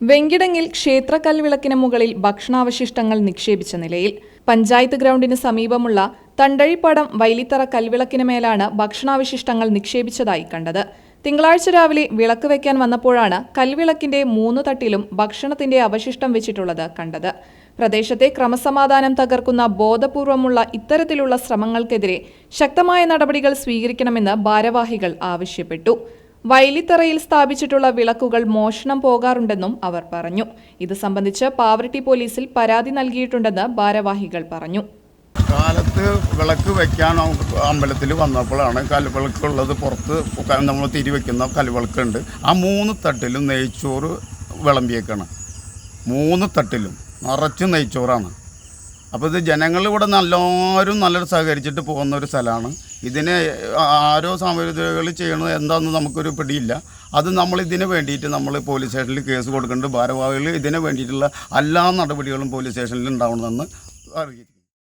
വെങ്കിടങ്ങിൽ ക്ഷേത്ര കൽവിളക്കിന് മുകളിൽ ഭക്ഷണാവശിഷ്ടങ്ങൾ നിക്ഷേപിച്ച നിലയിൽ പഞ്ചായത്ത് ഗ്രൗണ്ടിന് സമീപമുള്ള തണ്ടഴിപ്പടം വൈലിത്തറ കൽവിളക്കിന് മേലാണ് ഭക്ഷണാവശിഷ്ടങ്ങൾ നിക്ഷേപിച്ചതായി കണ്ടത്. തിങ്കളാഴ്ച രാവിലെ വിളക്ക് വയ്ക്കാൻ വന്നപ്പോഴാണ് കൽവിളക്കിന്റെ മൂന്ന് തട്ടിലും ഭക്ഷണത്തിന്റെ അവശിഷ്ടം വെച്ചിട്ടുള്ളത് കണ്ടത്. പ്രദേശത്തെ ക്രമസമാധാനം തകർക്കുന്ന ബോധപൂർവമുള്ള ഇത്തരത്തിലുള്ള ശ്രമങ്ങൾക്കെതിരെ ശക്തമായ നടപടികൾ സ്വീകരിക്കണമെന്ന് ഭാരവാഹികൾ ആവശ്യപ്പെട്ടു. വൈലിത്തറയിൽ സ്ഥാപിച്ചിട്ടുള്ള വിളക്കുകൾ മോഷണം പോകാറുണ്ടെന്നും അവർ പറഞ്ഞു. ഇത് സംബന്ധിച്ച് പാവറട്ടി പോലീസിൽ പരാതി നൽകിയിട്ടുണ്ടെന്ന് ഭാരവാഹികൾ പറഞ്ഞു. കാലത്ത് വിളക്ക് വെക്കാൻ അമ്പലത്തിൽ വന്നപ്പോഴാണ് കൽവിളക്കുള്ളത് പുറത്ത് നമ്മൾ തിരി വെക്കുന്ന കൽവിളക്കുണ്ട് ആ മൂന്ന് തട്ടിലും നെയ്ച്ചോറ് വിളമ്പിയേക്കാണ്. മൂന്ന് തട്ടിലും നിറച്ച് നെയ്ച്ചോറാണ്. അപ്പോൾ ഇത് ജനങ്ങൾ ഇവിടെ നല്ലവരും നല്ലൊരു സഹകരിച്ചിട്ട് പോകുന്ന ഒരു സ്ഥലമാണ്. ഇതിന് ആരോ സാമൂഹ്യകൾ ചെയ്യണത് എന്താണെന്ന് നമുക്കൊരു പിടിയില്ല. അത് നമ്മൾ ഇതിന് വേണ്ടിയിട്ട് നമ്മൾ പോലീസ് സ്റ്റേഷനിൽ കേസ് കൊടുക്കേണ്ടത് ഭാരവാഹികൾ ഇതിന് വേണ്ടിയിട്ടുള്ള എല്ലാ നടപടികളും പോലീസ് സ്റ്റേഷനിൽ ഉണ്ടാവണമെന്ന് അറിയിക്കും